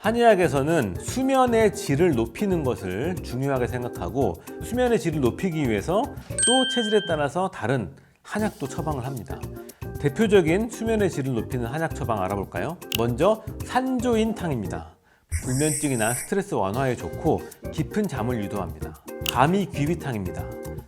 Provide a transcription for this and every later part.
한의학에서는 수면의 질을 높이는 것을 중요하게 생각하고 수면의 질을 높이기 위해서 또 체질에 따라서 다른 한약도 처방을 합니다. 대표적인 수면의 질을 높이는 한약 처방 알아볼까요? 먼저 산조인탕입니다. 불면증이나 스트레스 완화에 좋고 깊은 잠을 유도합니다. 감이 귀비탕입니다.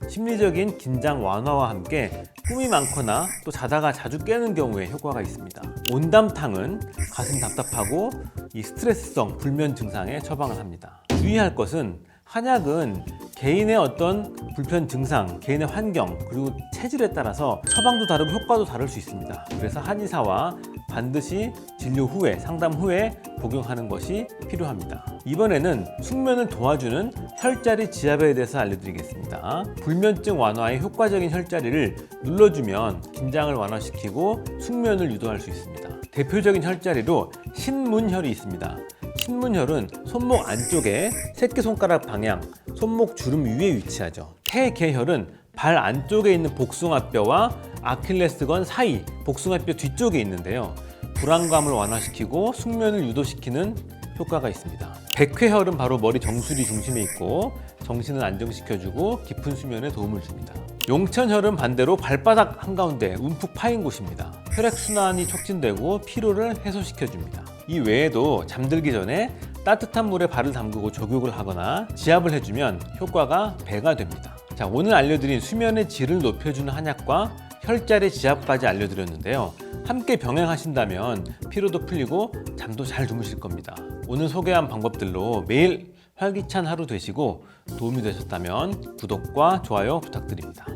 심리적인 긴장 완화와 함께 꿈이 많거나 또 자다가 자주 깨는 경우에 효과가 있습니다. 온담탕은 가슴 답답하고 이 스트레스성 불면 증상에 처방을 합니다. 주의할 것은 한약은 개인의 어떤 불편 증상, 개인의 환경, 그리고 체질에 따라서 처방도 다르고 효과도 다를 수 있습니다. 그래서 한의사와 반드시 진료 후에, 상담 후에 복용하는 것이 필요합니다. 이번에는 숙면을 도와주는 혈자리 지압에 대해서 알려드리겠습니다. 불면증 완화에 효과적인 혈자리를 눌러주면 긴장을 완화시키고 숙면을 유도할 수 있습니다. 대표적인 혈자리로 신문혈이 있습니다. 신문혈은 손목 안쪽에 새끼손가락 방향, 손목 주름 위에 위치하죠. 태계혈은 발 안쪽에 있는 복숭아뼈와 아킬레스건 사이, 복숭아뼈 뒤쪽에 있는데요. 불안감을 완화시키고 숙면을 유도시키는 효과가 있습니다. 백회혈은 바로 머리 정수리 중심에 있고 정신을 안정시켜주고 깊은 수면에 도움을 줍니다. 용천혈은 반대로 발바닥 한가운데 움푹 파인 곳입니다. 혈액순환이 촉진되고 피로를 해소시켜줍니다. 이 외에도 잠들기 전에 따뜻한 물에 발을 담그고 족욕을 하거나 지압을 해주면 효과가 배가 됩니다. 자, 오늘 알려드린 수면의 질을 높여주는 한약과 혈자리 지압까지 알려드렸는데요. 함께 병행하신다면 피로도 풀리고 잠도 잘 주무실 겁니다. 오늘 소개한 방법들로 매일 활기찬 하루 되시고 도움이 되셨다면 구독과 좋아요 부탁드립니다.